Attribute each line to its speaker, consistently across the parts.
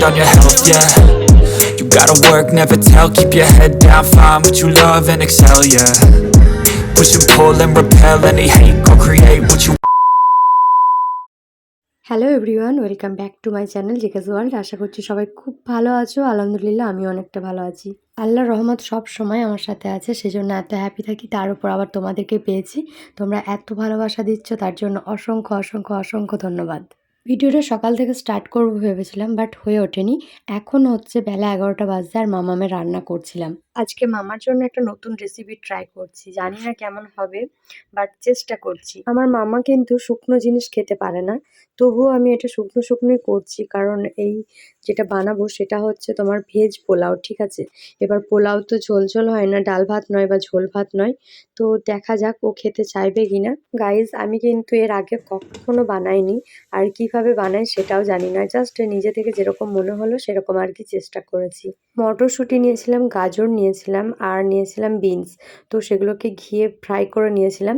Speaker 1: depend on your health, yeah. You gotta work, never tell, keep your head down Find what you love and excel, yeah. Push and pull and repel any hate Go create what you
Speaker 2: hello everyone welcome back to my channel জিকাস world আশা করছি সবাই খুব ভালো আছো। আলহামদুলিল্লাহ আমি অনেকটা ভালো আছি। আল্লাহর রহমত সব সময় আমার সাথে আছে সেজন্য এত হ্যাপি থাকি তার উপর আবার তোমাদেরকে পেয়েছি। তোমরা এত ভালোবাসা দিচ্ছ তার জন্য অসংখ্য অসংখ্য অসংখ্য ধন্যবাদ। ভিডিওটা সকাল থেকে স্টার্ট করব ভেবেছিলাম বাট হয়ে ওঠেনি। এখন হচ্ছে বেলা এগারোটা বাজতে আর মামা মামামে রান্না করছিলাম। আজকে মামার জন্য একটা নতুন রেসিপি ট্রাই করছি। জানি না কেমন হবে বাট চেষ্টা করছি। আমার মামা কিন্তু শুকনো জিনিস খেতে পারে না তবুও আমি এটা শুকনো শুকনোই করছি। কারণ এই যেটা বানাবো সেটা হচ্ছে তোমার ভেজ পোলাও, ঠিক আছে? এবার পোলাও তো ঝোল ঝোল হয় না, ডাল ভাত নয় বা ঝোল ভাত নয়। তো দেখা যাক ও খেতে চাইবে কি না। গাইজ আমি কিন্তু এর আগে কখনো বানাইনি। আর কীভাবে বানাই সেটাও জানি না। জাস্ট নিজে থেকে যেরকম মনে হলো সেরকম আর কি চেষ্টা করেছি। মটরশুঁটি নিয়েছিলাম, গাজর নিয়েছিলাম, আর নিয়েছিলাম বিনস। তো সেগুলোকে ঘিয়ে ফ্রাই করে নিয়েছিলাম।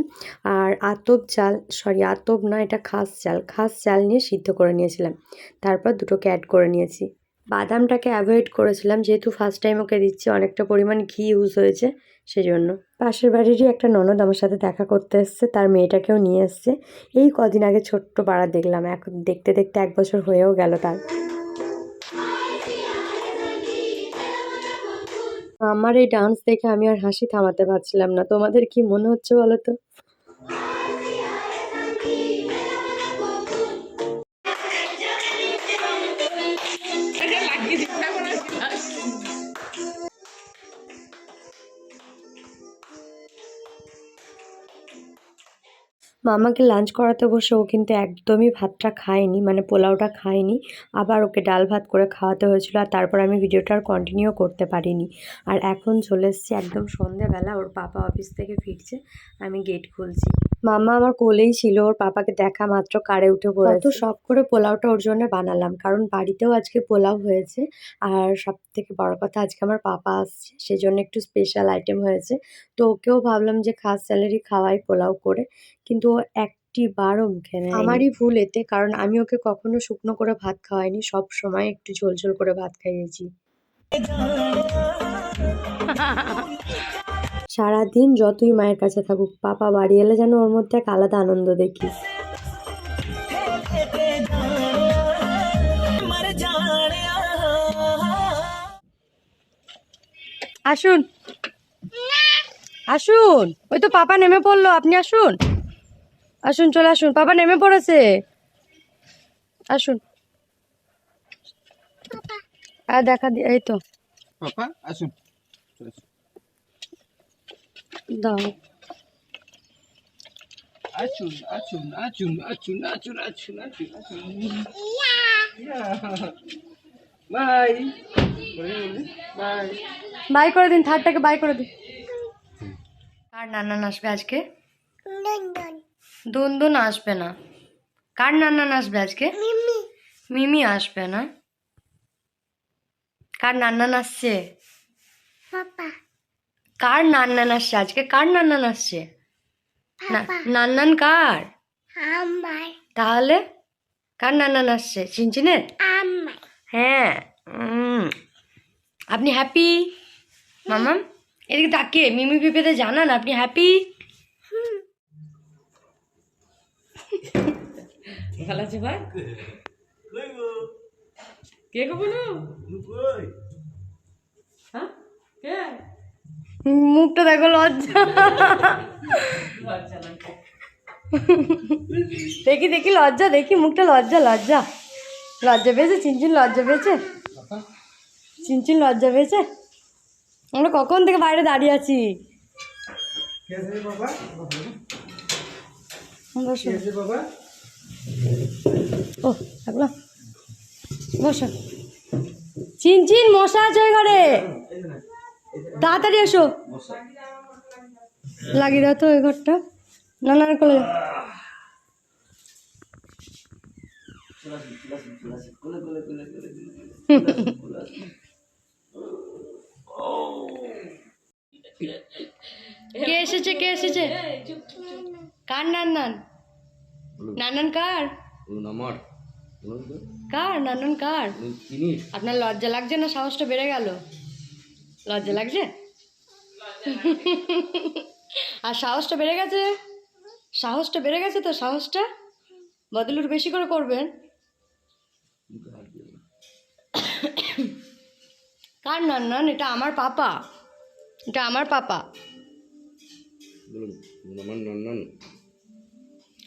Speaker 2: আর আতপ চাল সরি আতপ না, এটা খাস চাল। খাস চাল নিয়ে সিদ্ধ করে নিয়েছিলাম। তারপর দুটোকে অ্যাড করে নিয়েছি। বাদামটাকে অ্যাভয়েড করেছিলাম, যেহেতু ফার্স্ট টাইম ওকে দিচ্ছি, অনেকটা পরিমাণ ঘি ইউজ হয়েছে, সেজন্য। পাশের বাড়িরই একটা ননদ আমার সাথে দেখা করতে এসছে, তার মেয়েটাকেও নিয়ে এসছে। এই কদিন আগে ছোট্ট পাড়া দেখলাম, এখন দেখতে দেখতে এক বছর হয়েও গেল তার। আমার এই ডান্স দেখে আমি আর হাসি থামাতে পারছিলাম না। তোমাদের কি মনে হচ্ছে বলো তো? মামাকে লাঞ্চ করাতে বসে ও কিন্তু একদমই ভাতটা খায়নি মানে পোলাওটা খায়নি। আবার ওকে ডাল ভাত করে খাওয়াতে হয়েছিল আর তারপর আমি ভিডিওটা আর কন্টিনিউ করতে পারিনি। আর এখন চলে এসেছি একদম সন্ধেবেলা ওর পাপা অফিস থেকে ফিরছে, আমি গেট খুলছি। মামা আমার কোলেই ছিল ওর পাপাকে দেখা মাত্র কারে উঠে পড়ে তো সব করে পোলাওটা ওর জন্য বানালাম কারণ বাড়িতেও আজকে পোলাও হয়েছে। আর সব থেকে বড় কথা আজকে আমার পাপা আসছে সেজন্য একটু স্পেশাল আইটেম হয়েছে। তো ওকেও ভাবলাম যে খাস স্যালারি খাওয়াই পোলাও করে কিন্তু ও একটি বারও মুখে নেয় আমারই ভুল এতে কারণ আমি ওকে কখনো শুকনো করে ভাত খাওয়াইনি সব সময় একটু ঝোল ঝোল করে ভাত খাইয়েছি। সারাদিন যতই মায়ের কাছে থাকুক পাপা বাড়ি এলে যেন ওর মধ্যে এক আলাদা আনন্দ দেখি। আসুন। আসুন। ওই তো পাপা নেমে পড়ল আপনি আসুন। আসুন চলে আসুন। পাপা নেমে পড়েছে। আসুন। আর দেখা দি এই তো।
Speaker 3: পাপা আসুন।
Speaker 2: দাও।
Speaker 3: আসুন আসুন আসুন আসুন আসুন আসুন বাই। বাই।
Speaker 2: বাই করে দিন থার্ডটাকে বাই করে দিন। কার নানান আসবে আজকে? দুন আসবে না। কার নানান আসবে আজকে? মিমি। আসবে না। কার নানান আসছে? কার নান্নান আসছে? আজকে কার নান্নান আসছে? না- নান্নান কার? তাহলে কার নান্নান আসছে? চিনচিনের হ্যাঁ আপনি হ্যাপি মামাম এদিকে তাকিয়ে মিমি পিপেতে জানান আপনি হ্যাপি ভালো আছে ভাই? কে গো বলো? হ্যাঁ কে? মুখটা দেখো, লজ্জা। দেখি দেখি, লজ্জা, দেখি, মুখটা লজ্জা লজ্জা। লজ্জা পেয়েছে? চিনচিন লজ্জা পেয়েছে? চিনচিন লজ্জা পেয়েছে? আমরা কখন থেকে বাইরে দাঁড়িয়ে আছি? ও থাকল বসো। চিনচিন মশা আছে ঘরে। তাড়াতাড়ি এসো লাগিয়ে দাও তো ওই ঘরটা না না করে কে এসেছে কে এসেছে কার নান নান নানান কার
Speaker 3: আমার
Speaker 2: কার নানান কার আপনার লজ্জা লাগছে না সাহসটা বেড়ে গেল লজ্জা লাগছে? আর সাহসটা বেড়ে গেছে? সাহসটা বেড়ে গেছে তো সাহসটা? বদলুর বেশি করে করবেন। কার নান নান? এটা আমার পাপা। এটা আমার পাপা।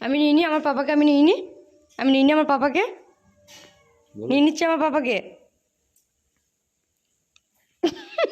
Speaker 2: আমি নিইনি আমার পাপাকে আমি নিইনি আমি নিইনি আমার পাপাকে। নিয়ে নিচ্ছি আমার পাপাকে।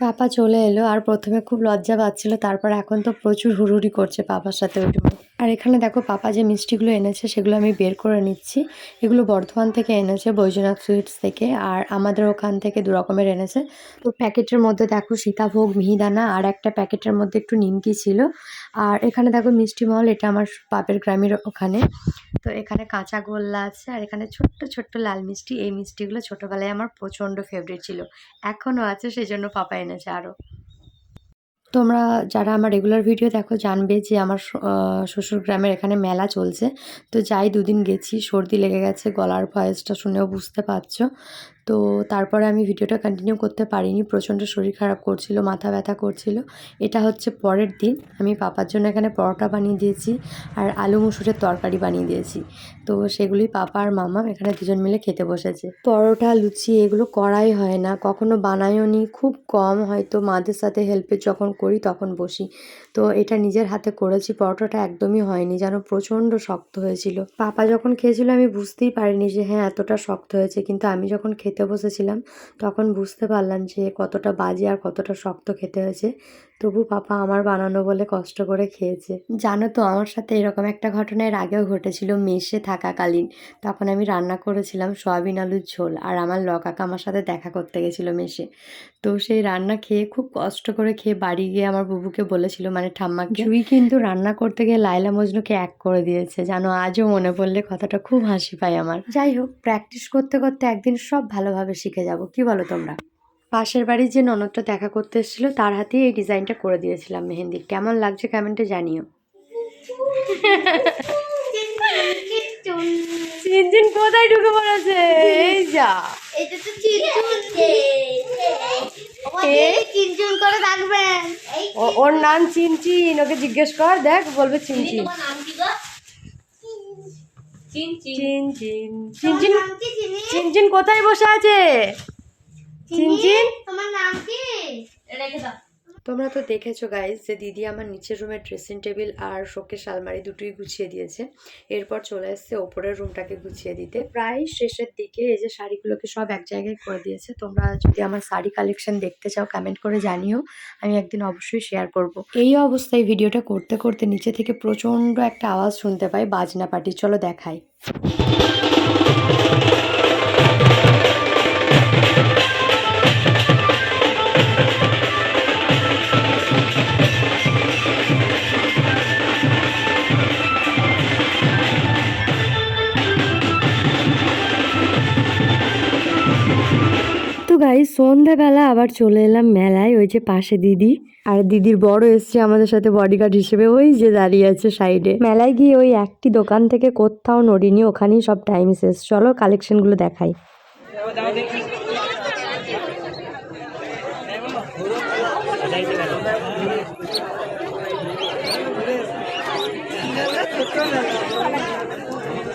Speaker 2: পাপা চলে এলো আর প্রথমে খুব লজ্জা পাচ্ছিল, তারপর এখন তো প্রচুর হুড়ুহুড়ি করছে পাপার সাথে ওই রুমে আর এখানে দেখো পাপা যে মিষ্টিগুলো এনেছে সেগুলো আমি বের করে নিচ্ছি। এগুলো বর্ধমান থেকে এনেছে বৈজনাথ সুইটস থেকে আর আমাদের ওখান থেকে দু রকমের এনেছে। তো প্যাকেটের মধ্যে দেখো সীতাভোগ, মিহিদানা আর একটা প্যাকেটের মধ্যে একটু নিমকি ছিল। আর এখানে দেখো মিষ্টি মহল এটা আমার বাপের গ্রামের ওখানে। তো এখানে কাঁচা গোল্লা আছে আর এখানে ছোট্ট ছোট্ট লাল মিষ্টি। এই মিষ্টিগুলো ছোটোবেলায় আমার প্রচণ্ড ফেভারিট ছিল। এখনও আছে সেই জন্য পাপা এনেছে আরও তোমরা যারা আমার রেগুলার ভিডিও দেখো জানবে যে আমার শ্বশুর গ্রামের এখানে মেলা চলছে। তো যাই দুদিন গেছি, সর্দি লেগে গেছে, গলার ভয়েসটা শুনেও বুঝতে পারছ। তো তারপরে আমি ভিডিওটা কন্টিনিউ করতে পারিনি। প্রচণ্ড শরীর খারাপ করছিল, মাথা ব্যথা করছিল। এটা হচ্ছে পরের দিন। আমি পাপার জন্য এখানে পরোটা বানিয়ে দিয়েছি আর আলু মুসুরের তরকারি বানিয়ে দিয়েছি। তো সেগুলি পাপা আর মামা এখানে দুজন মিলে খেতে বসেছে। পরোটা, লুচি এগুলো করাই হয় না। কখনো বানাইও নি। খুব কম হয়তো মাদের সাথে হেল্পে যখন করি তখন বসি। তো এটা নিজের হাতে করেছি। পরোটাটা একদমই হয়নি, যেন প্রচণ্ড শক্ত হয়েছিল। পাপা যখন খেয়েছিল আমি বুঝতেই পারিনি যে হ্যাঁ এতটা শক্ত হয়েছে। কিন্তু আমি যখন খেতে বসেছিলাম, তখন বুঝতে পারলাম যে কতটা বাজে আর কতটা শক্ত খেতে হয়েছে। তবু পাপা আমার বানানো বলে কষ্ট করে খেয়েছে। জানো তো, আমার সাথে এরকম একটা ঘটনা এর আগেও ঘটেছিল মেসে থাকাকালীন। তখন আমি রান্না করেছিলাম সয়াবিন আলুর ঝোল আর আমার লকাকা আমার সাথে দেখা করতে গেছিল মেসে। তো সেই রান্না খেয়ে খুব কষ্ট করে খেয়ে বাড়ি গিয়ে আমার বুবুকে বলেছিল মানে ঠাম্মাকে জুই কিন্তু রান্না করতে গিয়ে লাইলা মজনুকে এক করে দিয়েছে জানো আজও মনে পড়লে কথাটা খুব হাসি পায় আমার। যাই হোক প্র্যাকটিস করতে করতে একদিন সব ভালোভাবে শিখে যাব কি বলো তোমরা? পাশের বাড়ির যে ননদটা দেখা করতে এসেছিল তার হাতেই এই ডিজাইনটা করে দিয়েছিলাম মেহেন্দি। কেমন লাগছে কমেন্টে জানিও। চিনচিন কোথায় ঢুকে পড়েছে? এই যা।
Speaker 4: এটা তো চিনচুন। করে রাখবেন
Speaker 2: ও- ওর নাম চিনচিন। ওকে জিজ্ঞেস কর দেখ বলবে চিনচিন।
Speaker 4: তোমার নাম কি গো? চিনচিন।
Speaker 2: চিনচিন।
Speaker 4: তোমার
Speaker 2: চিনচিন
Speaker 4: নাম কি চিনি?
Speaker 2: চিনচিন কোথায় বসে আছে? চিনচিন?
Speaker 4: তোমার নাম কি? রেখে দাও।
Speaker 2: তোমরা তো দেখেছ গাইজ যে দিদি আমার নিচের রুমের ড্রেসিং টেবিল আর শোকেশ আলমারি দুটোই গুছিয়ে দিয়েছে। এরপর চলে এসছে ওপরের রুমটাকে গুছিয়ে দিতে। প্রায় শেষের দিকে এই যে শাড়িগুলোকে সব এক জায়গায় করে দিয়েছে। তোমরা যদি আমার শাড়ি কালেকশন দেখতে চাও কমেন্ট করে জানিও। আমি একদিন অবশ্যই শেয়ার করব। এই অবস্থায় ভিডিওটা করতে করতে নিচে থেকে প্রচণ্ড একটা আওয়াজ শুনতে পাই বাজনা পাটি চলো দেখাই। সন্ধ্যাবেলা আবার চলে এলাম মেলায় ওই যে পাশে দিদি। আর দিদির বড় এসছে আমাদের সাথে বডিগার্ড হিসেবে ওই যে দাঁড়িয়ে আছে সাইডে মেলায় গিয়ে ওই একটি দোকান থেকে কোথাও নড়িনি ওখানেই সব টাইম শেষ। চলো কালেকশনগুলো দেখাই।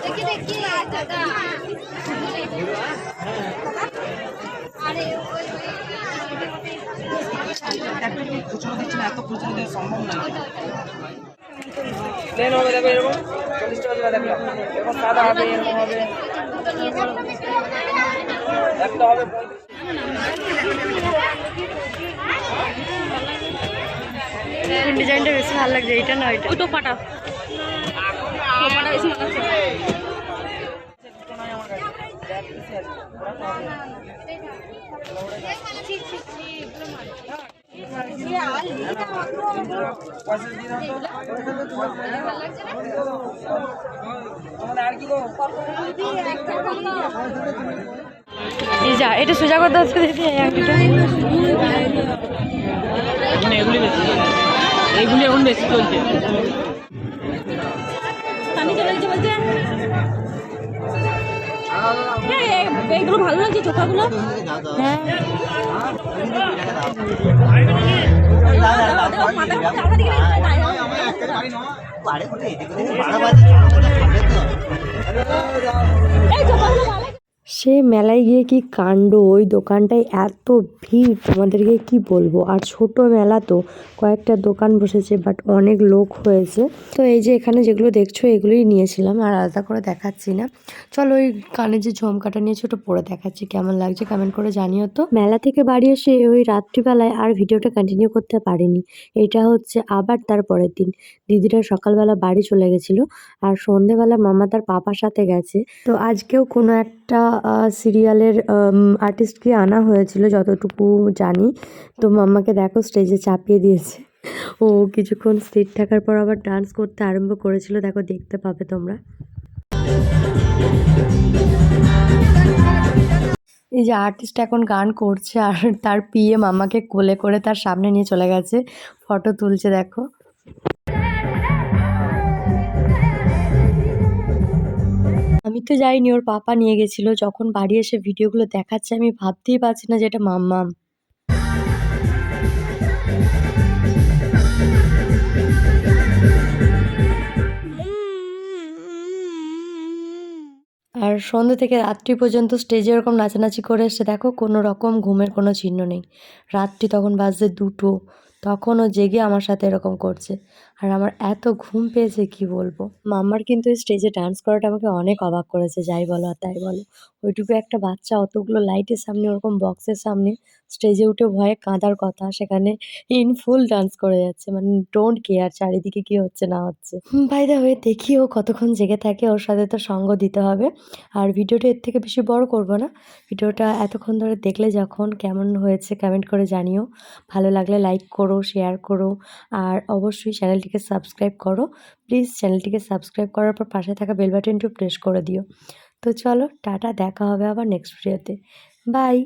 Speaker 4: দেখি দেখি দাদা ওই
Speaker 2: ডিজাইনটা বেশি ভালো লাগছে এইটা না ওইটা
Speaker 5: দুটো পাটা বেশি ভালো লাগছে পয়সা দিয়ে
Speaker 2: যা এটা সোজা করতে দিদি
Speaker 5: এখন এগুলি বেশি এইগুলি এখন বেশি চলছে।
Speaker 6: পানি চলে গেছে বলছে। হ্যাঁ এইগুলো ভালো লাগছে চোখাগুলো। হ্যাঁ। এই চোখাগুলো ভালো।
Speaker 2: সে মেলায় গিয়ে কি কাণ্ড? ওই দোকানটায় এত ভিড়, তোমাদেরকে কি বলব? আর ছোট মেলা তো, কয়েকটা দোকান বসেছে বাট অনেক লোক হয়েছে। তো এই যে এখানে যেগুলো দেখছ, এগুলোই নিয়েছিলাম, আর আলাদা করে দেখাচ্ছি না। চলো ওই কানে যে ঝুমকাটা নিয়েছি ওটা পরে দেখাচ্ছি, কেমন লাগছে কমেন্ট করে জানিও তো। মেলা থেকে বাড়ি এসে ওই রাত্রিবেলায় আর ভিডিওটা কন্টিনিউ করতে পারিনি। এটা হচ্ছে আবার তার পরের দিন। দিদিরা সকালবেলা বাড়ি চলে গেছিল, আর সন্ধেবেলা মামা তার পাপার সাথে গেছে। তো আজকেও কোনো একটা সিরিয়ালের আর্টিস্টকে আনা হয়েছিল, যতটুকু জানি। তো মাম্মাকে দেখো স্টেজে চাপিয়ে দিয়েছে। ও কিছুক্ষণ স্থির থাকার পর আবার ডান্স করতে আরম্ভ করেছিল। দেখো, দেখতে পাবে তোমরা। এই যে আর্টিস্ট এখন গান করছে, আর তার পিয়ে মাম্মাকে কোলে করে তার সামনে নিয়ে চলে গেছে। ফটো তুলছে, দেখো। আমি তো যাইনি, ওর পাপা নিয়ে গেছিল। যখন বাড়ি এসে ভিডিওগুলো দেখাচ্ছে, আমি ভাবতেই পারছি না যে এটা মাম্মাম। আর সন্ধ্যে থেকে রাত্রি পর্যন্ত স্টেজে এরকম নাচানাচি করে এসে দেখো, কোনো রকম ঘুমের কোনো চিহ্ন নেই। রাত্রি তখন বাজছে দুটো, তখনও জেগে আমার সাথে এরকম করছে। আর আমার এত ঘুম পেয়েছে, কি বলব? মাম্মার কিন্তু স্টেজে ডান্স করাটা আমাকে অনেক অবাক করেছে, যাই বলো আর তাই বলো। ওইটুকু একটা বাচ্চা, অতগুলো লাইটের সামনে, ওরকম বক্সের সামনে স্টেজে উঠে ভয়ে কাঁদার কথা, সেখানে ইন ফুল ডান্স করে যাচ্ছে। মানে ডোন্ট কেয়ার চারিদিকে কি হচ্ছে, না হচ্ছে। বাই দ্য হয়ে দেখি ও কতক্ষণ জেগে থাকে, ওর সাথে তো সঙ্গ দিতে হবে। আর ভিডিওটা এর থেকে বেশি বড় করব না। ভিডিওটা এতক্ষণ ধরে দেখলে যখন, কেমন হয়েছে কমেন্ট করে জানিও। ভালো লাগলে লাইক করো শেয়ার করো। আর অবশ্যই চ্যানেলটিকে সাবস্ক্রাইব করো। প্লিজ চ্যানেলটিকে সাবস্ক্রাইব করার পর পাশে থাকা বেল বাটনটিও প্রেস করে দিও। তো চলো, টাটা, দেখা হবে আবার নেক্সট ভিডিওতে বাই।